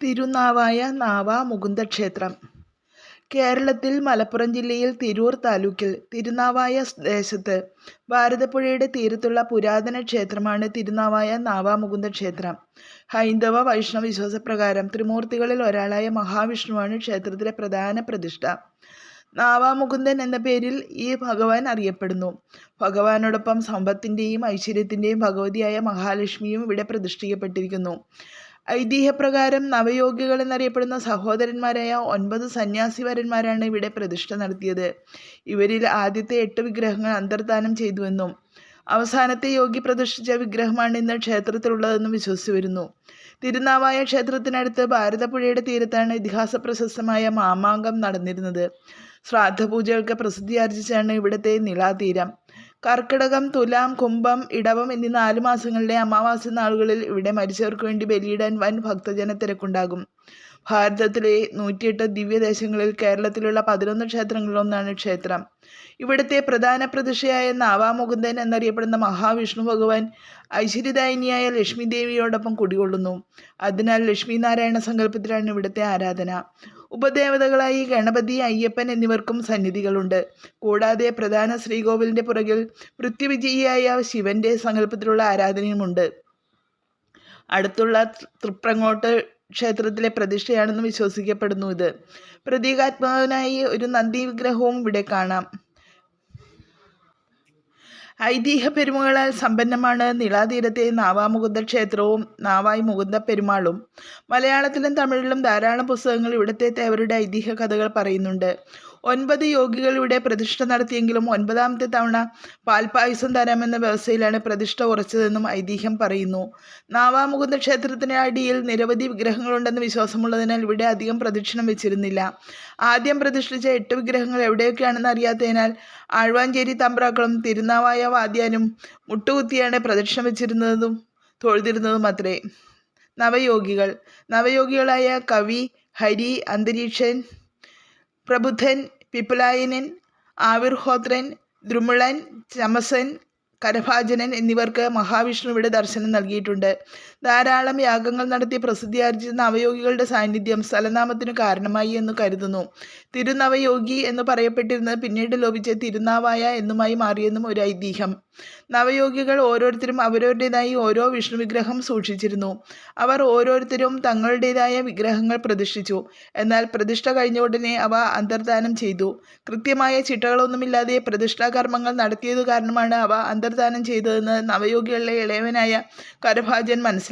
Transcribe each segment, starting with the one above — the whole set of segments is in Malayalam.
തിരുനാവായ നാവ മുകുന്ദ ക്ഷേത്രം കേരളത്തിൽ മലപ്പുറം ജില്ലയിൽ തിരൂർ താലൂക്കിൽ തിരുനാവായ ദേശത്ത് ഭാരതപ്പുഴയുടെ തീരത്തുള്ള പുരാതന ക്ഷേത്രമാണ് തിരുനാവായ നാവാമുകുന്ദ ക്ഷേത്രം ഹൈന്ദവ വൈഷ്ണവ വിശ്വാസപ്രകാരം ത്രിമൂർത്തികളിൽ ഒരാളായ മഹാവിഷ്ണുവാണ് ക്ഷേത്രത്തിലെ പ്രധാന പ്രതിഷ്ഠ. നാവാമുകുന്ദൻ എന്ന പേരിൽ ഈ ഭഗവാൻ അറിയപ്പെടുന്നു. ഭഗവാനോടൊപ്പം സമ്പത്തിന്റെയും ഐശ്വര്യത്തിന്റെയും ഭഗവതിയായ മഹാലക്ഷ്മിയും ഇവിടെ പ്രതിഷ്ഠിക്കപ്പെട്ടിരിക്കുന്നു. ഐതിഹ്യപ്രകാരം നവയോഗികൾ എന്നറിയപ്പെടുന്ന സഹോദരന്മാരായ ഒൻപത് സന്യാസിവരന്മാരാണ് ഇവിടെ പ്രതിഷ്ഠ നടത്തിയത്. ഇവരിൽ ആദ്യത്തെ എട്ട് വിഗ്രഹങ്ങൾ അന്തർദാനം ചെയ്തുവെന്നും അവസാനത്തെ യോഗി പ്രതിഷ്ഠിച്ച വിഗ്രഹമാണ് ഇന്ന് ക്ഷേത്രത്തിലുള്ളതെന്നും വിശ്വസിച്ചു വരുന്നു തിരുനാവായ ക്ഷേത്രത്തിനടുത്ത് ഭാരതപ്പുഴയുടെ തീരത്താണ് ഇതിഹാസ പ്രശസ്തമായ മാമാങ്കം നടന്നിരുന്നത്. ശ്രാദ്ധപൂജകൾക്ക് പ്രസിദ്ധിയാർജിച്ചാണ് ഇവിടുത്തെ നിളാതീരം കർക്കിടകം തുലാം കുംഭം ഇടവം എന്നീ നാല് മാസങ്ങളിലെ അമാവാസി നാളുകളിൽ ഇവിടെ മരിച്ചവർക്ക് വേണ്ടി ബലിയിടാൻ വൻ ഭക്തജന തിരക്കുണ്ടാകും. ഭാരതത്തിലെ നൂറ്റിയെട്ട് ദിവ്യദേശങ്ങളിൽ കേരളത്തിലുള്ള പതിനൊന്ന് ക്ഷേത്രങ്ങളിലൊന്നാണ് ക്ഷേത്രം. ഇവിടുത്തെ പ്രധാന പ്രതിഷ്ഠയായ നാവാമുകുന്ദൻ എന്നറിയപ്പെടുന്ന മഹാവിഷ്ണു ഭഗവാൻ ഐശ്വര്യദായിനിയായ ലക്ഷ്മി ദേവിയോടൊപ്പം കുടികൊള്ളുന്നു. അതിനാൽ ലക്ഷ്മി നാരായണ സങ്കല്പത്തിലാണ് ഇവിടുത്തെ ആരാധന. ഉപദേവതകളായി ഗണപതി അയ്യപ്പൻ എന്നിവർക്കും സന്നിധികളുണ്ട്. കൂടാതെ പ്രധാന ശ്രീകോവിലിന്റെ പുറകിൽ വൃത്യവിജയിയായ ശിവന്റെ സങ്കല്പത്തിലുള്ള ആരാധനയുമുണ്ട്. അടുത്തുള്ള തൃപ്രങ്ങോട്ട് ക്ഷേത്രത്തിലെ പ്രതിഷ്ഠയാണെന്ന് വിശ്വസിക്കപ്പെടുന്നു ഇത്. പ്രതീകാത്മകനായി ഒരു നന്ദി വിഗ്രഹവും ഇവിടെ കാണാം. ഐതിഹ്യ പെരുമകളാൽ സമ്പന്നമാണ് നിളാതീരത്തെ നാവാമുകുന്ദ ക്ഷേത്രവും നാവായി മുകുന്ദ പെരുമാളും മലയാളത്തിലും തമിഴിലും ധാരാളം പുസ്തകങ്ങൾ ഇവിടുത്തെ തേവരുടെ ഐതിഹ്യ കഥകൾ പറയുന്നുണ്ട്. ഒൻപത് യോഗികളുടെ പ്രതിഷ്ഠ നടത്തിയെങ്കിലും ഒൻപതാമത്തെ തവണ പാൽപായസം തരാമെന്ന വ്യവസ്ഥയിലാണ് പ്രതിഷ്ഠ ഉറച്ചതെന്നും ഐതിഹ്യം പറയുന്നു. നാവാമുകുന്ദ ക്ഷേത്രത്തിന് അടിയിൽ നിരവധി വിഗ്രഹങ്ങളുണ്ടെന്ന് വിശ്വാസമുള്ളതിനാൽ ഇവിടെ അധികം പ്രദക്ഷിണം വെച്ചിരുന്നില്ല. ആദ്യം പ്രതിഷ്ഠിച്ച എട്ട് വിഗ്രഹങ്ങൾ എവിടെയൊക്കെയാണെന്ന് അറിയാത്തതിനാൽ ആഴ്വാഞ്ചേരി തമ്പ്രാക്കളും തിരുനാവായ വാദ്യാനും മുട്ടുകുത്തിയാണ് പ്രദക്ഷിണം വെച്ചിരുന്നതും തൊഴുതിരുന്നതും അത്രേ. നവയോഗികൾ. നവയോഗികളായ കവി ഹരി അന്തരീക്ഷൻ പ്രബുദ്ധൻ പിപ്പലായനൻ ആവിർഹോത്രൻ ദ്രുമിളൻ ചമസൻ കരഭാജനൻ എന്നിവർക്ക് മഹാവിഷ്ണുവിടെ ദർശനം നൽകിയിട്ടുണ്ട്. ധാരാളം യാഗങ്ങൾ നടത്തി പ്രസിദ്ധിയാർജിച്ച നവയോഗികളുടെ സാന്നിധ്യം സ്ഥലനാമത്തിനു കാരണമായി എന്ന് കരുതുന്നു. തിരുനവയോഗി എന്ന് പറയപ്പെട്ടിരുന്നത് പിന്നീട് ലോപിച്ച തിരുനാവായ എന്നുമായി മാറിയെന്നും ഒരു ഐതിഹ്യം. നവയോഗികൾ ഓരോരുത്തരും അവരവരുടേതായി ഓരോ വിഷ്ണു വിഗ്രഹം സൂക്ഷിച്ചിരുന്നു. അവർ ഓരോരുത്തരും തങ്ങളുടേതായ വിഗ്രഹങ്ങൾ പ്രതിഷ്ഠിച്ചു. എന്നാൽ പ്രതിഷ്ഠ കഴിഞ്ഞ ഉടനെ അവ അന്തർദാനം ചെയ്തു. കൃത്യമായ ചിട്ടകളൊന്നുമില്ലാതെ പ്രതിഷ്ഠാകർമ്മങ്ങൾ നടത്തിയതു കാരണമാണ് അവ അന്തർദാനം ചെയ്തതെന്ന് നവയോഗികളിലെ ഇളയവനായ കരഭാജൻ മനസ്സിലാക്കി.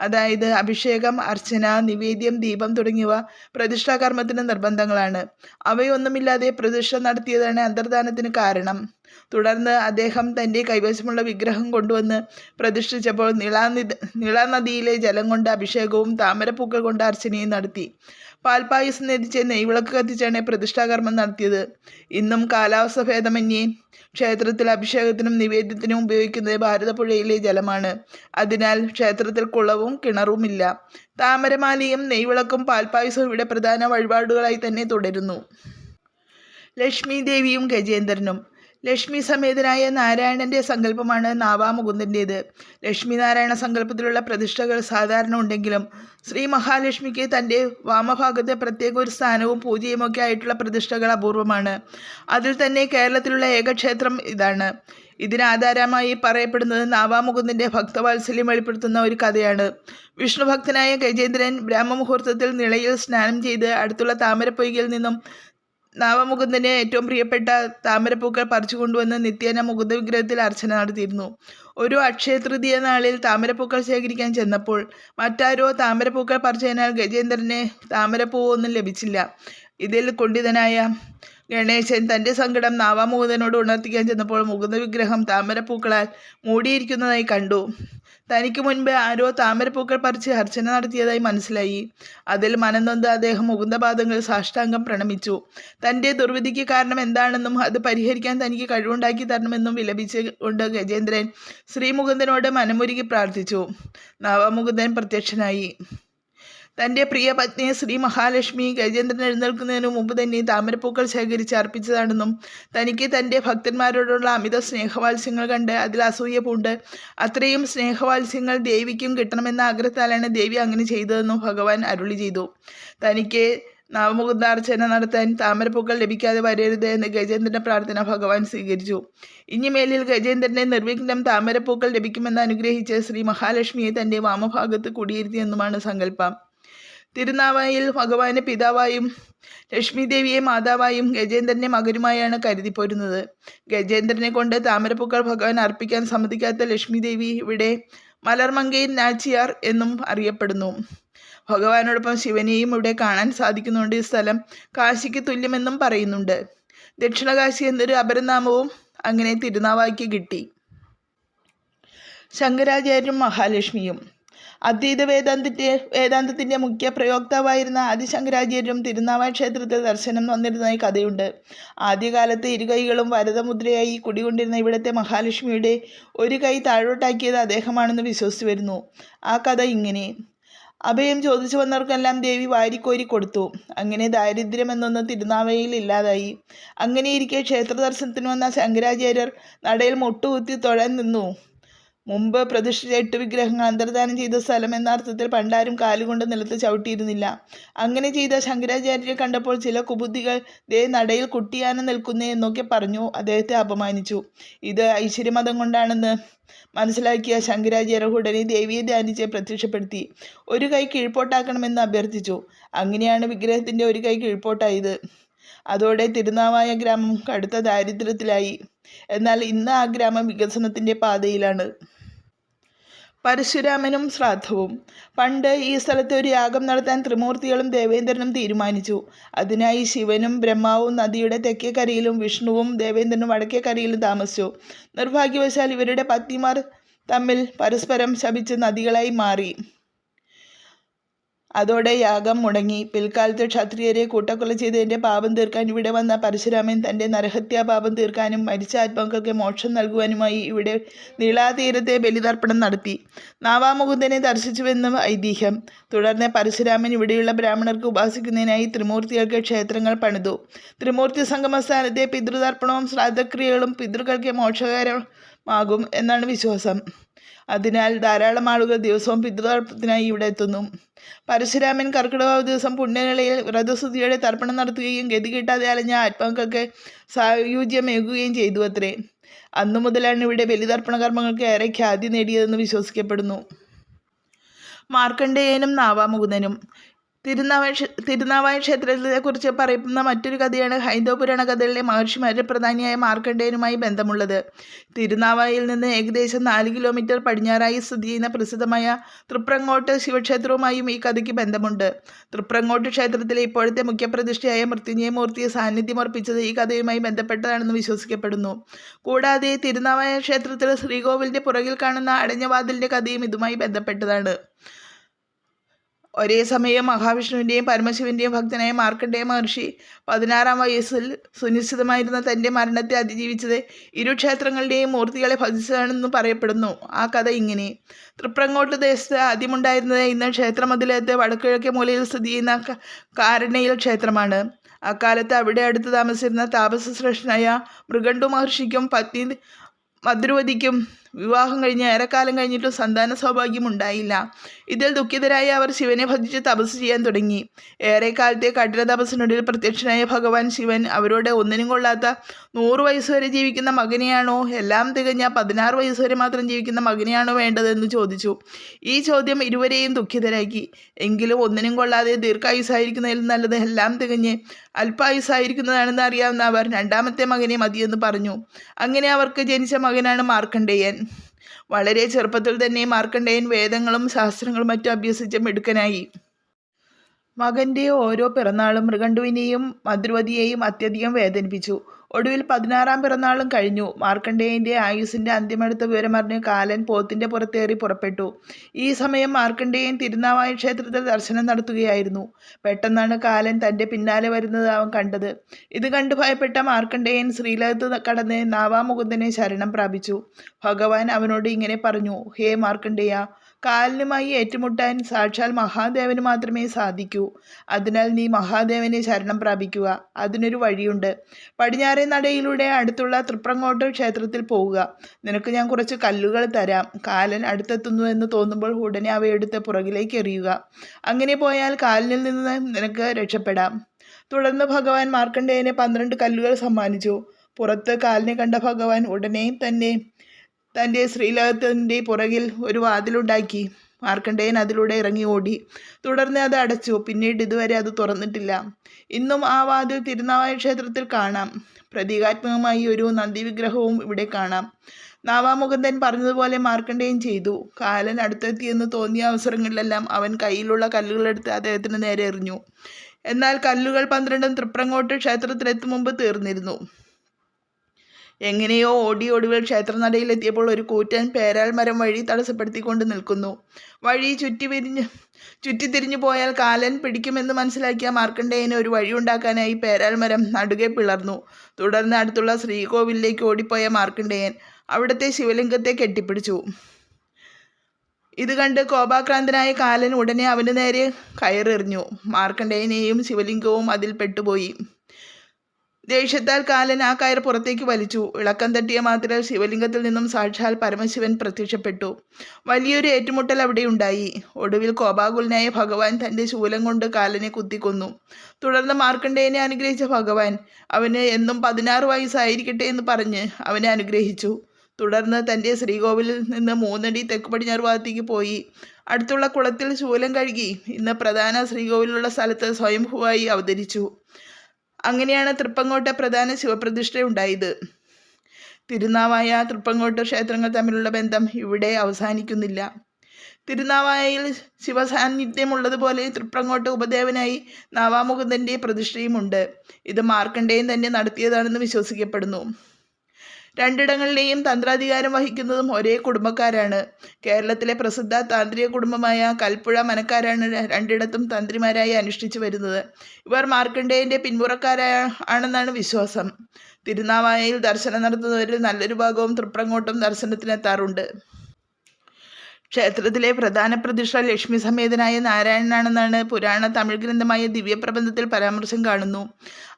അതായത് അഭിഷേകം അർച്ചന നിവേദ്യം ദീപം തുടങ്ങിയവ പ്രതിഷ്ഠാകർമ്മത്തിന് നിർബന്ധങ്ങളാണ്. അവയൊന്നുമില്ലാതെ പ്രതിഷ്ഠ നടത്തിയതാണ് അന്തർദാനത്തിന് കാരണം. തുടർന്ന് അദ്ദേഹം തന്റെ കൈവശമുള്ള വിഗ്രഹം കൊണ്ടുവന്ന് പ്രതിഷ്ഠിച്ചപ്പോൾ നിളാനിധ നിളാനദിയിലെ ജലം കൊണ്ട് അഭിഷേകവും താമരപ്പൂക്കൾ കൊണ്ട് അർച്ചനയും നടത്തി. പാൽപ്പായസം നെതിച്ച് നെയ്വിളക്ക് കത്തിച്ചാണ് പ്രതിഷ്ഠാകർമ്മം നടത്തിയത്. ഇന്നും കാലാവസ്ഥ ഭേദമന്യേ ക്ഷേത്രത്തിൽ അഭിഷേകത്തിനും നിവേദ്യത്തിനും ഉപയോഗിക്കുന്നത് ഭാരതപ്പുഴയിലെ ജലമാണ്. അതിനാൽ ക്ഷേത്രത്തിൽ കുളവും കിണറുമില്ല. താമരമാലയും നെയ്വിളക്കും പാൽപായസവും ഇവിടെ പ്രധാന വഴിപാടുകളായി തന്നെ തുടരുന്നു. ലക്ഷ്മി ദേവിയും ഗജേന്ദ്രനും ലക്ഷ്മി സമേതനായ നാരായണന്റെ സങ്കല്പമാണ് നാവാമുകുന്ദന്റേത് ലക്ഷ്മി നാരായണ സങ്കല്പത്തിലുള്ള പ്രതിഷ്ഠകൾ സാധാരണ ഉണ്ടെങ്കിലും ശ്രീ മഹാലക്ഷ്മിക്ക് തന്റെ വാമഭാഗത്തെ പ്രത്യേക ഒരു സ്ഥാനവും പൂജയുമൊക്കെ ആയിട്ടുള്ള പ്രതിഷ്ഠകൾ അപൂർവമാണ്. അതിൽ തന്നെ കേരളത്തിലുള്ള ഏകക്ഷേത്രം ഇതാണ്. ഇതിനാധാരമായി പറയപ്പെടുന്നത് നാവാമുകുന്ദന്റെ ഭക്തവാത്സല്യം വെളിപ്പെടുത്തുന്ന ഒരു കഥയാണ്. വിഷ്ണുഭക്തനായ ഗജേന്ദ്രൻ ബ്രഹ്മമുഹൂർത്തത്തിൽ നിളയിൽ സ്നാനം ചെയ്ത് അടുത്തുള്ള താമരപ്പൊയ്കയിൽ നിന്നും നാവമുകുന്ദന് ഏറ്റവും പ്രിയപ്പെട്ട താമരപ്പൂക്കൾ പറിച്ചു കൊണ്ടുവന്ന് നിത്യേന മുകുന്ദ വിഗ്രഹത്തിൽ അർച്ചന നടത്തിയിരുന്നു. ഒരു അക്ഷയ തൃതീയ നാളിൽ താമരപ്പൂക്കൾ ശേഖരിക്കാൻ ചെന്നപ്പോൾ മറ്റാരോ താമരപ്പൂക്കൾ പറിച്ചതിനാൽ ഗജേന്ദ്രന് താമരപ്പൂവൊന്നും ലഭിച്ചില്ല. ഇതിൽ കൊണ്ടിതനായ ഗണേശൻ തന്റെ സങ്കടം നാവാമുകുന്ദനോട് ഉണർത്തിക്കാൻ ചെന്നപ്പോൾ മുകുന്ദ വിഗ്രഹം താമരപ്പൂക്കളാൽ മൂടിയിരിക്കുന്നതായി കണ്ടു. തനിക്ക് മുൻപ് ആരോ താമരപ്പൂക്കൾ പറിച്ച് അർച്ചന നടത്തിയതായി മനസ്സിലായി. അതിൽ മനംനൊന്ത് അദ്ദേഹം മുകുന്ദപാദങ്ങൾ സാഷ്ടാംഗം പ്രണമിച്ചു. തന്റെ ദുർവിധിക്ക് കാരണം എന്താണെന്നും അത് പരിഹരിക്കാൻ തനിക്ക് കഴിവുണ്ടാക്കി തരണമെന്നും വിലപിച്ചുകൊണ്ട് ഗജേന്ദ്രൻ ശ്രീമുകുന്ദനോട് മനമുരുകി പ്രാർത്ഥിച്ചു. നവമുകുന്ദൻ പ്രത്യക്ഷനായി. തന്റെ പ്രിയ പത്നി ശ്രീ മഹാലക്ഷ്മി ഗജേന്ദ്രൻ എഴുന്നേൽക്കുന്നതിന് മുമ്പ് തന്നെ താമരപ്പൂക്കൾ ശേഖരിച്ച് അർപ്പിച്ചതാണെന്നും തനിക്ക് തന്റെ ഭക്തന്മാരോടുള്ള അമിത സ്നേഹവാത്സ്യങ്ങൾ കണ്ട് അതിൽ അസൂയ പൂണ്ട്. അത്രയും സ്നേഹവാത്സ്യങ്ങൾ ദേവിക്കും കിട്ടണമെന്ന ആഗ്രഹത്താലാണ് ദേവി അങ്ങനെ ചെയ്തതെന്നും ഭഗവാൻ അരുളി ചെയ്തു. തനിക്ക് നവമുകുന്ദാർച്ചന നടത്താൻ താമരപ്പൂക്കൾ ലഭിക്കാതെ വരരുത് എന്ന് ഗജേന്ദ്രന്റെ പ്രാർത്ഥന ഭഗവാൻ സ്വീകരിച്ചു. ഇനിമേലിൽ ഗജേന്ദ്രനെ നിർവിഘ്നം താമരപ്പൂക്കൾ ലഭിക്കുമെന്ന് അനുഗ്രഹിച്ച് ശ്രീ മഹാലക്ഷ്മിയെ തന്റെ വാമഭാഗത്ത് കുടിയിരുത്തിയെന്നുമാണ് സങ്കല്പം. തിരുനാവായിൽ ഭഗവാന് പിതാവായും ലക്ഷ്മി ദേവിയെ മാതാവായും ഗജേന്ദ്രനെ മകനുമായാണ് കരുതിപ്പോരുന്നത് ഗജേന്ദ്രനെ കൊണ്ട് താമരപ്പൂക്കൾ ഭഗവാൻ അർപ്പിക്കാൻ സമ്മതിക്കാത്ത ലക്ഷ്മി ദേവി ഇവിടെ മലർമങ്കയിൽ നാച്ചിയാർ എന്നും അറിയപ്പെടുന്നു. ഭഗവാനോടൊപ്പം ശിവനെയും ഇവിടെ കാണാൻ സാധിക്കുന്നുണ്ട്. ഈ സ്ഥലം കാശിക്ക് തുല്യമെന്നും പറയുന്നുണ്ട്. ദക്ഷിണകാശി എന്നൊരു അപരനാമവും അങ്ങനെ തിരുനാവായിക്ക് കിട്ടി. ശങ്കരാചാര്യരും മഹാലക്ഷ്മിയും അദ്വൈത വേദാന്തത്തെ വേദാന്തത്തിന്റെ മുഖ്യ പ്രയോക്താവായിരുന്ന ആദിശങ്കരാചാര്യരും തിരുനാവായ ക്ഷേത്രത്തിൽ ദർശനം വന്നിരുന്നതായി കഥയുണ്ട്. ആദ്യകാലത്ത് ഇരുകൈകളും വരതമുദ്രയായി കുടികൊണ്ടിരുന്ന ഇവിടുത്തെ മഹാലക്ഷ്മിയുടെ ഒരു കൈ താഴോട്ടാക്കിയത് അദ്ദേഹമാണെന്ന് വിശ്വസിച്ചു വരുന്നു. ആ കഥ ഇങ്ങനെ. അഭയം ചോദിച്ചു വന്നവർക്കെല്ലാം ദേവി വാരിക്കോരി കൊടുത്തു. അങ്ങനെ ദാരിദ്ര്യം എന്നൊന്ന് തിരുനാവയിൽ ഇല്ലാതായി. അങ്ങനെയിരിക്കെ ക്ഷേത്ര ദർശനത്തിന് വന്ന ശങ്കരാചാര്യർ നടയിൽ മുട്ടുകുത്തി തൊഴാൻ നിന്നു. മുമ്പ് പ്രതിഷ്ഠിച്ച എട്ട് വിഗ്രഹങ്ങൾ അന്തർദാനം ചെയ്ത സ്ഥലം എന്ന അർത്ഥത്തിൽ പണ്ടാരും കാലുകൊണ്ട് നിലത്ത് ചവിട്ടിയിരുന്നില്ല. അങ്ങനെ ചെയ്ത ശങ്കരാചാര്യരെ കണ്ടപ്പോൾ ചില കുബുദ്ധികൾ ദേ നടയിൽ കുട്ടിയാന നിൽക്കുന്നേ എന്നൊക്കെ പറഞ്ഞു അദ്ദേഹത്തെ അപമാനിച്ചു. ഇത് ഐശ്വര്യമതം കൊണ്ടാണെന്ന് മനസ്സിലാക്കിയ ശങ്കരാചാര്യ ഉടനെ ദേവിയെ ധ്യാനിച്ച് പ്രത്യക്ഷപ്പെടുത്തി. ഒരു കൈ കീഴ്പോട്ടാക്കണമെന്ന് അഭ്യർത്ഥിച്ചു. അങ്ങനെയാണ് വിഗ്രഹത്തിന്റെ ഒരു കൈ കീഴ്പോട്ടായത്. അതോടെ തിരുനാവായ ഗ്രാമം കടുത്ത ദാരിദ്ര്യത്തിലായി. എന്നാൽ ഇന്ന് ആ ഗ്രാമം വികസനത്തിന്റെ പാതയിലാണ്. പരശുരാമനും ശ്രാദ്ധവും. പണ്ട് ഈ സ്ഥലത്ത് ഒരു യാഗം നടത്താൻ ത്രിമൂർത്തികളും ദേവേന്ദ്രനും തീരുമാനിച്ചു. അതിനായി ശിവനും ബ്രഹ്മാവും നദിയുടെ തെക്കേ കരയിലും വിഷ്ണുവും ദേവേന്ദ്രനും വടക്കേ കരയിലും താമസിച്ചു. നിർഭാഗ്യവശാൽ ഇവരുടെ പത്നിമാർ തമ്മിൽ പരസ്പരം ശപിച്ച് നദികളായി മാറി. അതോടെ യാഗം മുടങ്ങി. പിൽക്കാലത്ത് ക്ഷത്രിയരെ കൂട്ടക്കൊല ചെയ്തതിന്റെ പാപം തീർക്കാൻ ഇവിടെ വന്ന പരശുരാമൻ തന്റെ നരഹത്യാ പാപം തീർക്കാനും മരിച്ച ആത്മാക്കൾക്ക് മോക്ഷം നൽകുവാനുമായി ഇവിടെ നീളാതീരത്തെ ബലിതർപ്പണം നടത്തി. നാവാമുകുന്ദനെ ദർശിച്ചുവെന്നും ഐതിഹ്യം. തുടർന്ന് പരശുരാമൻ ഇവിടെയുള്ള ബ്രാഹ്മണർക്ക് ഉപാസിക്കുന്നതിനായി ത്രിമൂർത്തികൾക്ക് ക്ഷേത്രങ്ങൾ പണിതു. ത്രിമൂർത്തി സംഗമസ്ഥാനത്തെ പിതൃതർപ്പണവും ശ്രാദ്ധക്രിയകളും പിതൃക്കൾക്ക് മോക്ഷകരമാകും എന്നാണ് വിശ്വാസം. അതിനാൽ ധാരാളം ആളുകൾ ദിവസവും പിതൃതർപ്പണത്തിനായി ഇവിടെ എത്തുന്നു. പരശുരാമൻ കർക്കിടക ദിവസം പുണ്യനിലയിൽ വ്രതശുദ്ധിയോടെ തർപ്പണം നടത്തുകയും ഗതി കിട്ടാതെ അലഞ്ഞ ആത്മാക്കൾക്ക് സായുജ്യമേകുകയും ചെയ്തു അത്രേ. അന്നു മുതലാണ് ഇവിടെ ബലിതർപ്പണ കർമ്മങ്ങൾക്ക് ഏറെ ഖ്യാതി നേടിയതെന്ന് വിശ്വസിക്കപ്പെടുന്നു. മാർക്കണ്ഡേയനും നാവാമുകുന്ദനും തിരുനാവായ തിരുനാവായ ക്ഷേത്രത്തെക്കുറിച്ച് പറയുന്ന മറ്റൊരു കഥയാണ് ഹൈന്ദവ പുരാണ കഥകളിലെ മഹർഷിമാരിൽ പ്രധാനിയായ മാർക്കണ്ഡേയനുമായി ബന്ധമുള്ളത്. തിരുനാവായിൽ നിന്ന് ഏകദേശം നാല് കിലോമീറ്റർ പടിഞ്ഞാറായി സ്ഥിതി ചെയ്യുന്ന പ്രസിദ്ധമായ തൃപ്രങ്ങോട്ട് ശിവക്ഷേത്രവുമായും ഈ കഥയ്ക്ക് ബന്ധമുണ്ട്. തൃപ്രങ്ങോട്ട് ക്ഷേത്രത്തിലെ ഇപ്പോഴത്തെ മുഖ്യപ്രതിഷ്ഠയായ മൃത്യുഞ്ജയമൂർത്തിയെ സാന്നിധ്യമർപ്പിച്ചത് ഈ കഥയുമായി ബന്ധപ്പെട്ടതാണെന്ന് വിശ്വസിക്കപ്പെടുന്നു. കൂടാതെ തിരുനാവായ ക്ഷേത്രത്തിൽ ശ്രീകോവിലിന്റെ പുറകിൽ കാണുന്ന അടഞ്ഞ വാതിലിന്റെ കഥയും ഇതുമായി ബന്ധപ്പെട്ടതാണ്. ഒരേ സമയം മഹാവിഷ്ണുവിന്റെയും പരമശിവന്റെയും ഭക്തനായ മാർക്കണ്ഡേയ മഹർഷി പതിനാറാം വയസ്സിൽ സുനിശ്ചിതമായിരുന്ന തന്റെ മരണത്തെ അതിജീവിച്ചത് ഇരു ക്ഷേത്രങ്ങളുടെയും മൂർത്തികളെ ഭജിച്ചതാണെന്ന് പറയപ്പെടുന്നു. ആ കഥ ഇങ്ങനെ. തൃപ്രങ്ങോട്ട് ദേശത്ത് ആദ്യമുണ്ടായിരുന്നത് ഇന്ന് ക്ഷേത്രമതിലത്തെ വടക്കുകിഴക്കേ മൂലയിൽ സ്ഥിതി ചെയ്യുന്ന കാരണയിൽ ക്ഷേത്രമാണ്. അക്കാലത്ത് അവിടെ അടുത്ത് താമസിച്ചിരുന്ന താപസശ്രേഷ്ഠനായ മൃഗണ്ടു മഹർഷിക്കും പത്നി മദ്രുവതിക്കും വിവാഹം കഴിഞ്ഞ് ഏറെക്കാലം കഴിഞ്ഞിട്ടും സന്താന സൗഭാഗ്യം ഉണ്ടായില്ല. ഇതിൽ ദുഃഖിതരായ അവർ ശിവനെ ഭജിച്ച് തപസ് ചെയ്യാൻ തുടങ്ങി. ഏറെക്കാലത്തെ കഠിന തപസ്സിനൊടുവിൽ പ്രത്യക്ഷനായ ഭഗവാൻ ശിവൻ അവരോട് ഒന്നിനും കൊള്ളാത്ത നൂറ് വയസ്സ് വരെ ജീവിക്കുന്ന മകനെയാണോ? എല്ലാം തികഞ്ഞ പതിനാറ് വയസ്സ് വരെ മാത്രം ജീവിക്കുന്ന മകനെയാണോ വേണ്ടതെന്ന് ചോദിച്ചു. ഈ ചോദ്യം ഇരുവരെയും ദുഃഖിതരാക്കി. എങ്കിലും ഒന്നിനും കൊള്ളാതെ ദീർഘായുസായിരിക്കുന്നതിൽ നല്ലത് എല്ലാം തികഞ്ഞ് അല്പായുസായിരിക്കുന്നതാണെന്ന് അറിയാവുന്ന അവർ രണ്ടാമത്തെ മകനെ മതിയെന്ന് പറഞ്ഞു. അങ്ങനെ അവർക്ക് ജനിച്ച മകനാണ് മാർക്കണ്ഡേയൻ. വളരെ ചെറുപ്പത്തിൽ തന്നെ മാർക്കണ്ഡേയൻ വേദങ്ങളും ശാസ്ത്രങ്ങളും മറ്റും അഭ്യസിച്ച മിടുക്കനായി. മകന്റെ ഓരോ പിറന്നാളും മൃഗണ്ടുവിനെയും മധുരവതിയെയും അത്യധികം വേദനിപ്പിച്ചു. ഒടുവിൽ പതിനാറാം പിറന്നാളും കഴിഞ്ഞു. മാർക്കണ്ഡേയന്റെ ആയുസിന്റെ അന്ത്യമെടുത്ത വിവരമറിഞ്ഞ് കാലൻ പോത്തിന്റെ പുറത്തേറി പുറപ്പെട്ടു. ഈ സമയം മാർക്കണ്ഡേയൻ തിരുനാവായ ക്ഷേത്രത്തിൽ ദർശനം നടത്തുകയായിരുന്നു. പെട്ടെന്നാണ് കാലൻ തന്റെ പിന്നാലെ വരുന്നത് അവൻ കണ്ടത്. ഇത് കണ്ടു ഭയപ്പെട്ട മാർക്കണ്ഡേയൻ ശ്രീലകത്ത് കടന്ന് നാവാമുകുന്ദനെ ശരണം പ്രാപിച്ചു. ഭഗവാൻ അവനോട് ഇങ്ങനെ പറഞ്ഞു ഹേ മാർക്കണ്ഡേയ കാലനുമായി ഏറ്റുമുട്ടാൻ സാക്ഷാൽ മഹാദേവന് മാത്രമേ സാധിക്കൂ. അതിനാൽ നീ മഹാദേവനെ ശരണം പ്രാപിക്കുക. അതിനൊരു വഴിയുണ്ട്. പടിഞ്ഞാറേ നടയിലൂടെ അടുത്തുള്ള തൃപ്രങ്ങോട്ട് ക്ഷേത്രത്തിൽ പോവുക. നിനക്ക് ഞാൻ കുറച്ച് കല്ലുകൾ തരാം. കാലൻ അടുത്തെത്തുന്നു എന്ന് തോന്നുമ്പോൾ ഉടനെ അവയെടുത്ത് പുറകിലേക്ക് എറിയുക. അങ്ങനെ പോയാൽ കാലിനിൽ നിന്ന് നിനക്ക് രക്ഷപ്പെടാം. തുടർന്ന് ഭഗവാൻ മാർക്കണ്ഡേയന് പന്ത്രണ്ട് കല്ലുകൾ സമ്മാനിച്ചു. പുറത്ത് കാലിനെ കണ്ട ഭഗവാൻ ഉടനെ തന്നെ തന്റെ ശ്രീലകത്തിന്റെ പുറകിൽ ഒരു വാതിലുണ്ടാക്കി. മാർക്കണ്ഡേയൻ അതിലൂടെ ഇറങ്ങി ഓടി. തുടർന്ന് അത് അടച്ചു. പിന്നീട് ഇതുവരെ അത് തുറന്നിട്ടില്ല. ഇന്നും ആ വാതിൽ തിരുനാവായ ക്ഷേത്രത്തിൽ കാണാം. പ്രതീകാത്മകമായി ഒരു നന്ദി വിഗ്രഹവും ഇവിടെ കാണാം. നാവാമുകുന്ദൻ പറഞ്ഞതുപോലെ മാർക്കണ്ഡേയൻ ചെയ്തു. കാലൻ അടുത്തെത്തിയെന്ന് തോന്നിയ അവസരങ്ങളിലെല്ലാം അവൻ കയ്യിലുള്ള കല്ലുകളെടുത്ത് അദ്ദേഹത്തിന് നേരെ എറിഞ്ഞു. എന്നാൽ കല്ലുകൾ പന്ത്രണ്ടും തൃപ്രങ്ങോട്ട് ക്ഷേത്രത്തിലെത്തും മുമ്പ് തീർന്നിരുന്നു. എങ്ങനെയോ ഓടി ഒടുവിൽ ക്ഷേത്രനടയിലെത്തിയപ്പോൾ ഒരു കൂറ്റൻ പേരാൽ മരം വഴി തടസ്സപ്പെടുത്തിക്കൊണ്ട് നിൽക്കുന്നു. വഴി ചുറ്റി വിരിഞ്ഞ് ചുറ്റിത്തിരിഞ്ഞു പോയാൽ കാലൻ പിടിക്കുമെന്ന് മനസ്സിലാക്കിയ മാർക്കണ്ഡേയന് ഒരു വഴിയുണ്ടാക്കാനായി പേരാൽ മരം നടുകെ പിളർന്നു. തുടർന്ന് അടുത്തുള്ള ശ്രീകോവിലേക്ക് ഓടിപ്പോയ മാർക്കണ്ഡേയൻ അവിടുത്തെ ശിവലിംഗത്തെ കെട്ടിപ്പിടിച്ചു. ഇത് കണ്ട് കോപാക്രാന്തനായ കാലൻ ഉടനെ അവന് നേരെ കയറെറിഞ്ഞു. മാർക്കണ്ഡേയനെയും ശിവലിംഗവും അതിൽ പെട്ടുപോയി. ദേഷ്യത്താൽ കാലൻ ആ കയർ പുറത്തേക്ക് വലിച്ചു. ഇളക്കം തട്ടിയ മാത്രം ശിവലിംഗത്തിൽ നിന്നും സാക്ഷാൽ പരമശിവൻ പ്രത്യക്ഷപ്പെട്ടു. വലിയൊരു ഏറ്റുമുട്ടൽ അവിടെയുണ്ടായി. ഒടുവിൽ കോപാകുലനായ ഭഗവാൻ തന്റെ ശൂലം കൊണ്ട് കാലനെ കുത്തിക്കൊന്നു. തുടർന്ന് മാർക്കണ്ഡേയനെ അനുഗ്രഹിച്ച ഭഗവാൻ അവന് എന്നും പതിനാറ് വയസ്സായിരിക്കട്ടെ എന്ന് പറഞ്ഞ് അവനെ അനുഗ്രഹിച്ചു. തുടർന്ന് തന്റെ ശ്രീകോവിലിൽ നിന്ന് മൂന്നടി തെക്ക് പടിഞ്ഞാറ് ഭാഗത്തേക്ക് പോയി. അടുത്തുള്ള കുളത്തിൽ ശൂലം കഴുകി ഇന്ന് പ്രധാന ശ്രീകോവിലുള്ള സ്ഥലത്ത് സ്വയംഭൂവായി അവതരിച്ചു. അങ്ങനെയാണ് തൃപ്പങ്ങോട്ട പ്രധാന ശിവപ്രതിഷ്ഠയുണ്ടായത്. തിരുനാവായ തൃപ്പങ്ങോട്ട ക്ഷേത്രങ്ങൾ തമ്മിലുള്ള ബന്ധം ഇവിടെ അവസാനിക്കുന്നില്ല. തിരുനാവായയിൽ ശിവസാന്നിധ്യമുള്ളതുപോലെ തൃപ്രങ്ങോട്ട് ഉപദേവനായി നാവാമുകുന്ദന്റെ പ്രതിഷ്ഠയുമുണ്ട്. ഇത് മാർക്കണ്ഡേയൻ തന്നെ നടത്തിയതാണെന്ന് വിശ്വസിക്കപ്പെടുന്നു. രണ്ടിടങ്ങളിലെയും തന്ത്രാധികാരം വഹിക്കുന്നതും ഒരേ കുടുംബക്കാരാണ്. കേരളത്തിലെ പ്രസിദ്ധ താന്ത്രിക കുടുംബമായ കൽപ്പുഴ മനക്കാരാണ് രണ്ടിടത്തും തന്ത്രിമാരായി അനുഷ്ഠിച്ചു വരുന്നത്. ഇവർ മാർക്കണ്ഡേയന്റെ പിന്മുറക്കാരായ ആണെന്നാണ് വിശ്വാസം. തിരുനാവായയിൽ ദർശനം നടത്തുന്നവരിൽ നല്ലൊരു ഭാഗവും തൃപ്രങ്ങോട്ടും ദർശനത്തിനെത്താറുണ്ട്. ക്ഷേത്രത്തിലെ പ്രധാന പ്രതിഷ്ഠ ലക്ഷ്മി സമേതനായ നാരായണനാണെന്നാണ് പുരാണ തമിഴ് ഗ്രന്ഥമായ ദിവ്യപ്രബന്ധത്തിൽ പരാമർശം കാണുന്നു.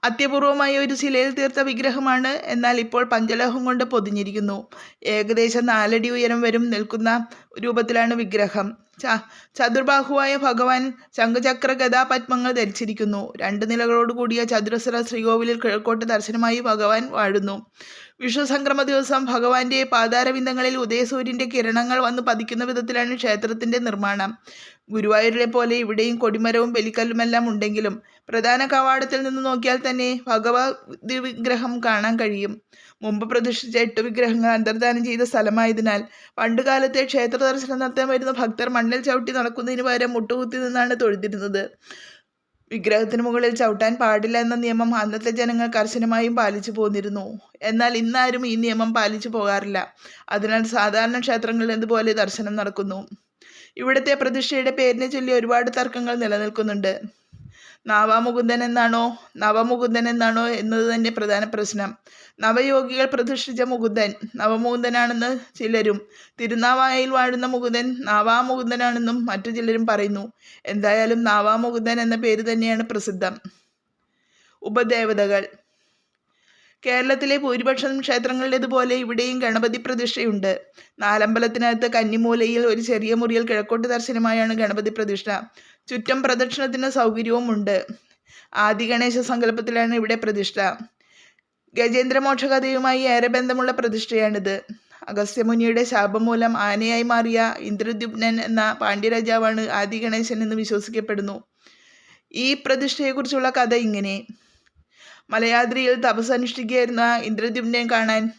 അത്യപൂർവമായ ഒരു ശിലയിൽ തീർത്ത വിഗ്രഹമാണ്. എന്നാൽ ഇപ്പോൾ പഞ്ചലോഹം കൊണ്ട് പൊതിഞ്ഞിരിക്കുന്നു. ഏകദേശം നാലടി ഉയരം വരും നിൽക്കുന്ന രൂപത്തിലാണ് വിഗ്രഹം. ചതുർബാഹുവായ ഭഗവാൻ ശംഖചക്ര ഗതാപത്മങ്ങൾ ധരിച്ചിരിക്കുന്നു. രണ്ട് നിലകളോട് കൂടിയ ചതുരസ്ര ശ്രീകോവിലിൽ കിഴക്കോട്ട് ദർശനമായി ഭഗവാൻ വാഴുന്നു. വിഷു സംക്രമ ദിവസം ഭഗവാന്റെ പാതാരവിന്ദങ്ങളിൽ ഉദയസൂര്യന്റെ കിരണങ്ങൾ വന്ന് പതിക്കുന്ന വിധത്തിലാണ് ക്ഷേത്രത്തിന്റെ നിർമ്മാണം. ഗുരുവായൂരിലെ പോലെ ഇവിടെയും കൊടിമരവും ബലിക്കല്ലുമെല്ലാം ഉണ്ടെങ്കിലും പ്രധാന കവാടത്തിൽ നിന്ന് നോക്കിയാൽ തന്നെ ഭഗവതി വിഗ്രഹം കാണാൻ കഴിയും. മുമ്പ് പ്രതിഷ്ഠിച്ച എട്ട് വിഗ്രഹങ്ങൾ അന്തർദാനം ചെയ്ത സ്ഥലമായതിനാൽ പണ്ടുകാലത്തെ ക്ഷേത്ര ദർശനം നടത്താൻ വരുന്ന ഭക്തർ മണ്ണിൽ ചവിട്ടി നടക്കുന്നതിന് പകരം മുട്ടുകുത്തി നിന്നാണ് തൊഴുതിരുന്നത്. വിഗ്രഹത്തിന് മുകളിൽ ചവിട്ടാൻ പാടില്ല എന്ന നിയമം അന്നത്തെ ജനങ്ങൾ കർശനമായും പാലിച്ചു പോന്നിരുന്നു. എന്നാൽ ഇന്നാരും ഈ നിയമം പാലിച്ചു പോകാറില്ല. അതിനാൽ സാധാരണ ക്ഷേത്രങ്ങളിൽ ഇതുപോലെ ദർശനം നടക്കുന്നു. ഇവിടുത്തെ പ്രതിഷ്ഠയുടെ പേരിനെ ചൊല്ലി ഒരുപാട് തർക്കങ്ങൾ നിലനിൽക്കുന്നുണ്ട്. നാവാമുകുന്ദൻ എന്നാണോ? നവമുകുന്ദൻ എന്നാണോ എന്നത് തന്നെ പ്രധാന പ്രശ്നം. നവയോഗികൾ പ്രതിഷ്ഠിച്ച മുകുന്ദൻ നവമുകുന്ദനാണെന്ന് ചിലരും തിരുനാവായയിൽ വാഴുന്ന മുകുന്ദൻ നാവാമുകുന്ദനാണെന്നും മറ്റു ചിലരും പറയുന്നു. എന്തായാലും നാവാമുകുന്ദൻ എന്ന പേര് തന്നെയാണ് പ്രസിദ്ധം. ഉപദേവതകൾ. കേരളത്തിലെ ഭൂരിപക്ഷം ക്ഷേത്രങ്ങളിലേതുപോലെ ഇവിടെയും ഗണപതി പ്രതിഷ്ഠയുണ്ട്. നാലമ്പലത്തിനകത്ത് കന്നിമൂലയിൽ ഒരു ചെറിയ മുറിയിൽ കിഴക്കോട്ട് ദർശനമായാണ് ഗണപതി പ്രതിഷ്ഠ. ചുറ്റം പ്രദക്ഷിണത്തിന് സൗകര്യവുമുണ്ട്. ആദി ഗണേശ സങ്കല്പത്തിലാണ് ഇവിടെ പ്രതിഷ്ഠ. ഗജേന്ദ്രമോക്ഷ കഥയുമായി ഏറെ ബന്ധമുള്ള പ്രതിഷ്ഠയാണിത്. അഗസ്ത്യമുനിയുടെ ശാപം മൂലം ആനയായി മാറിയ ഇന്ദ്രദ്യുപ്നൻ എന്ന പാണ്ഡ്യരാജാവാണ് ആദി ഗണേശൻ എന്ന് വിശ്വസിക്കപ്പെടുന്നു. ഈ പ്രതിഷ്ഠയെക്കുറിച്ചുള്ള കഥ ഇങ്ങനെ. മലയാദ്രിയിൽ തപസ് അനുഷ്ഠിക്കുകയായിരുന്ന ഇന്ദ്രദ്യുപ്നെ കാണാൻ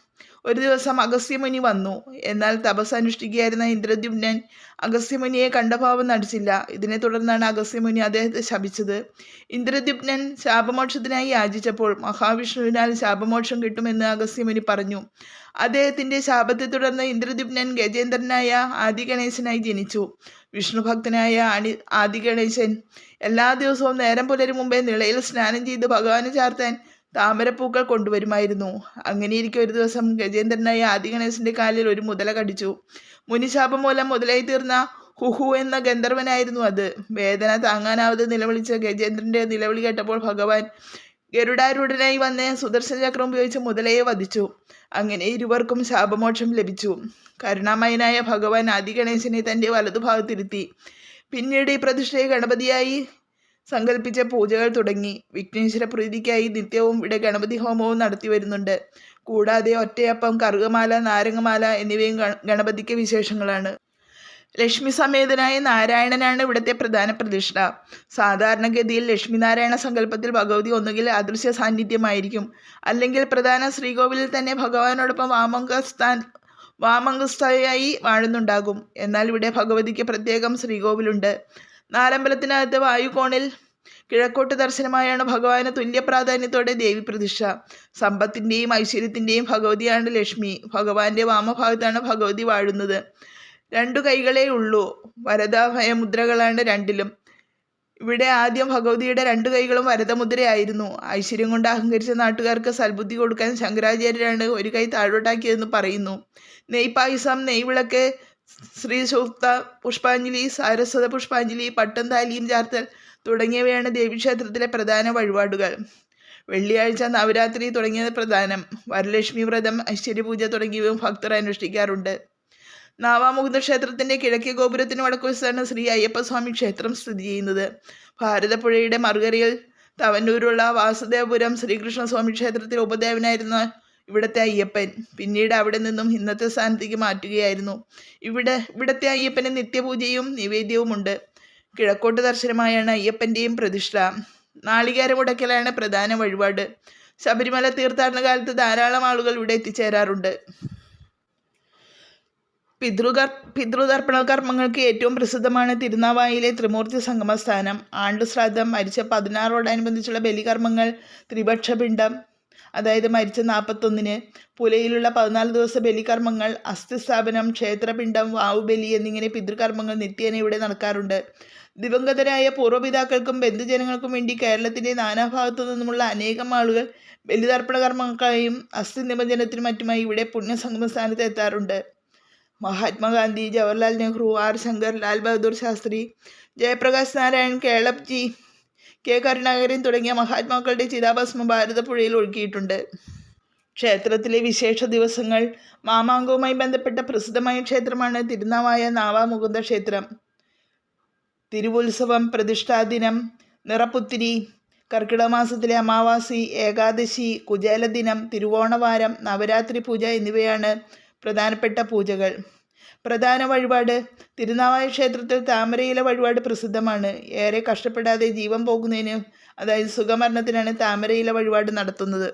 ഒരു ദിവസം അഗസ്ത്യമുനി വന്നു. എന്നാൽ തപസ് അനുഷ്ഠിക്കുകയായിരുന്ന ഇന്ദ്രദ്യുമ്നൻ അഗസ്ത്യമുനിയെ കണ്ട ഭാവം നടിച്ചില്ല. ഇതിനെ തുടർന്നാണ് അഗസ്ത്യമുനി അദ്ദേഹത്തെ ശപിച്ചത്. ഇന്ദ്രദ്യുപ്നൻ ശാപമോക്ഷത്തിനായി യാചിച്ചപ്പോൾ മഹാവിഷ്ണുവിനാൽ ശാപമോക്ഷം കിട്ടുമെന്ന് അഗസ്ത്യമുനി പറഞ്ഞു. അദ്ദേഹത്തിന്റെ ശാപത്തെ തുടർന്ന് ഇന്ദ്രദ്യുപ്നൻ ഗജേന്ദ്രനായ ആദിഗണേശനായി ജനിച്ചു. വിഷ്ണുഭക്തനായ അണി ആദിഗണേശൻ എല്ലാ ദിവസവും നേരം പുലരും മുമ്പേ നിളയിൽ സ്നാനം ചെയ്ത് ഭഗവാനെ ചാർത്താൻ താമരപ്പൂക്കൾ കൊണ്ടുവരുമായിരുന്നു. അങ്ങനെയിരിക്കെ ഒരു ദിവസം ഗജേന്ദ്രനായ ആദിഗണേശന്റെ കാലിൽ ഒരു മുതല കടിച്ചു. മുനിശാപം മൂലം മുതലായി തീർന്ന ഹുഹു എന്ന ഗന്ധർവനായിരുന്നു അത്. വേദന താങ്ങാനാവാതെ നിലവിളിച്ച ഗജേന്ദ്രന്റെ നിലവിളി കേട്ടപ്പോൾ ഭഗവാൻ ഗരുഡാരൂഢനായി വന്ന് സുദർശന ചക്രം ഉപയോഗിച്ച് മുതലയെ വധിച്ചു. അങ്ങനെ ഇരുവർക്കും ശാപമോക്ഷം ലഭിച്ചു. കരുണാമയനായ ഭഗവാൻ ആദിഗണേശനെ തന്റെ വലതുഭാഗത്തിരുത്തി. പിന്നീട് ഈ പ്രതിഷ്ഠയെ ഗണപതിയായി സങ്കല്പിച്ച പൂജകൾ തുടങ്ങി. വിഘ്നേശ്വര പ്രീതിക്കായി നിത്യവും ഇവിടെ ഗണപതി ഹോമവും നടത്തി വരുന്നുണ്ട്. കൂടാതെ ഒറ്റയപ്പം കറുകമാല നാരങ്ങമാല എന്നിവയും ഗണപതിക്ക് വിശേഷങ്ങളാണ്. ലക്ഷ്മി സമേതനായ നാരായണനാണ് ഇവിടുത്തെ പ്രധാന പ്രതിഷ്ഠ. സാധാരണഗതിയിൽ ലക്ഷ്മിനാരായണ സങ്കല്പത്തിൽ ഭഗവതി ഒന്നുകിൽ അദൃശ്യ സാന്നിധ്യമായിരിക്കും. അല്ലെങ്കിൽ പ്രധാന ശ്രീകോവിലിൽ തന്നെ ഭഗവാനോടൊപ്പം വാമംഗസ്ഥാൻ വാമംഗസ്ഥയായി വാഴുന്നുണ്ടാകും. എന്നാൽ ഇവിടെ ഭഗവതിക്ക് പ്രത്യേകം ശ്രീകോവിലുണ്ട്. നാലമ്പലത്തിനകത്ത് വായുകോണിൽ കിഴക്കോട്ട് ദർശനമായാണ് ഭഗവാന് തുല്യ പ്രാധാന്യത്തോടെ ദേവി പ്രതിഷ്ഠ. സമ്പത്തിന്റെയും ഐശ്വര്യത്തിന്റെയും ഭഗവതിയാണ് ലക്ഷ്മി. ഭഗവാന്റെ വാമഭാഗത്താണ് ഭഗവതി വാഴുന്നത്. രണ്ടു കൈകളേ ഉള്ളൂ. വരദാഭയമുദ്രകളാണ് രണ്ടിലും. ഇവിടെ ആദ്യം ഭഗവതിയുടെ രണ്ടു കൈകളും വരദമുദ്രയായിരുന്നു. ഐശ്വര്യം കൊണ്ട് അഹങ്കരിച്ച നാട്ടുകാർക്ക് സൽബുദ്ധി കൊടുക്കാൻ ശങ്കരാചാര്യരാണ് ഒരു കൈ താഴോട്ടാക്കിയതെന്ന് പറയുന്നു. നെയ്പായസം നെയ്വിളക്ക് ശ്രീ സൂക്ത പുഷ്പാഞ്ജലി സാരസ്വത പുഷ്പാഞ്ജലി പട്ടും താലിയും ചാർത്തൽ തുടങ്ങിയവയാണ് ദേവീക്ഷേത്രത്തിലെ പ്രധാന വഴിപാടുകൾ. വെള്ളിയാഴ്ച നവരാത്രി തുടങ്ങിയത് പ്രധാനം. വരലക്ഷ്മി വ്രതം ഐശ്വര്യപൂജ തുടങ്ങിയവയും ഭക്തർ അനുഷ്ഠിക്കാറുണ്ട്. നാവാമുകുന്ദ ക്ഷേത്രത്തിന്റെ കിഴക്കേ ഗോപുരത്തിന് വടക്കുവശത്താണ് ശ്രീ അയ്യപ്പസ്വാമി ക്ഷേത്രം സ്ഥിതി ചെയ്യുന്നത്. ഭാരതപ്പുഴയുടെ മറുകരയിൽ തവന്നൂരുള്ള വാസുദേവപുരം ശ്രീകൃഷ്ണസ്വാമി ക്ഷേത്രത്തിൽ ഉപദേവനായിരുന്ന ഇവിടുത്തെ അയ്യപ്പൻ പിന്നീട് അവിടെ നിന്നും ഇന്നത്തെ സ്ഥാനത്തേക്ക് മാറ്റുകയായിരുന്നു. ഇവിടെ ഇവിടത്തെ അയ്യപ്പന് നിത്യപൂജയും നിവേദ്യവുമുണ്ട്. കിഴക്കോട്ട് ദർശനമായാണ് അയ്യപ്പന്റെയും പ്രതിഷ്ഠ. നാളികേരമുടക്കലാണ് പ്രധാന വഴിപാട്. ശബരിമല തീർത്ഥാടന കാലത്ത് ധാരാളം ആളുകൾ ഇവിടെ എത്തിച്ചേരാറുണ്ട്. പിതൃകർ പിതൃതർപ്പണ കർമ്മങ്ങൾക്ക് ഏറ്റവും പ്രസിദ്ധമാണ് തിരുനാവായിലെ ത്രിമൂർത്തി സംഗമസ്ഥാനം. ആണ്ടുശ്രാദ്ധം മരിച്ച പതിനാറോടനുബന്ധിച്ചുള്ള ബലികർമ്മങ്ങൾ ത്രിപക്ഷപിണ്ഡം അതായത് മരിച്ച നാൽപ്പത്തൊന്നിന് പുലയിലുള്ള പതിനാല് ദിവസ ബലികർമ്മങ്ങൾ അസ്ഥിസ്ഥാപനം ക്ഷേത്രപിണ്ഡം വാവുബലി എന്നിങ്ങനെ പിതൃകർമ്മങ്ങൾ നിത്യേന ഇവിടെ നടക്കാറുണ്ട്. ദിവംഗതരായ പൂർവപിതാക്കൾക്കും ബന്ധുജനങ്ങൾക്കും വേണ്ടി കേരളത്തിന്റെ നാനാഭാഗത്തു നിന്നുമുള്ള അനേകം ആളുകൾ ബലിതർപ്പണ കർമ്മങ്ങൾക്കായും അസ്ഥി നിമജ്ജനത്തിനും മറ്റുമായി ഇവിടെ പുണ്യസംഗമ സ്ഥാനത്ത് എത്താറുണ്ട്. Mahatma Gandhi Jawaharlal Nehru R Shankar Lal Bahadur Shastri Jayaprakash Narayan കേളപ് G K. Karunakaran തുടങ്ങിയ മഹാത്മാക്കളുടെ ചിതാഭസ്മം ഭാരതപ്പുഴയിൽ ഒഴുക്കിയിട്ടുണ്ട്. ക്ഷേത്രത്തിലെ വിശേഷ ദിവസങ്ങൾ മാമാങ്കവുമായി ബന്ധപ്പെട്ട പ്രസിദ്ധമായ ക്ഷേത്രമാണ് തിരുനാവായ നാവാമുകുന്ദ ക്ഷേത്രം. തിരുവുത്സവം പ്രതിഷ്ഠാദിനം നിറപ്പുത്തിരി കർക്കിടക മാസത്തിലെ അമാവാസി ഏകാദശി കുചേലദിനം തിരുവോണവാരം നവരാത്രി പൂജ എന്നിവയാണ് പ്രധാനപ്പെട്ട പൂജകൾ. പ്രധാന വഴിപാട്. തിരുനാവായ ക്ഷേത്രത്തിൽ താമരയില വഴിപാട് പ്രസിദ്ധമാണ്. ഏറെ കഷ്ടപ്പെടാതെ ജീവൻ പോകുന്നതിന് അതായത് സുഖമരണത്തിനാണ് താമരയില വഴിപാട് നടത്തുന്നത്.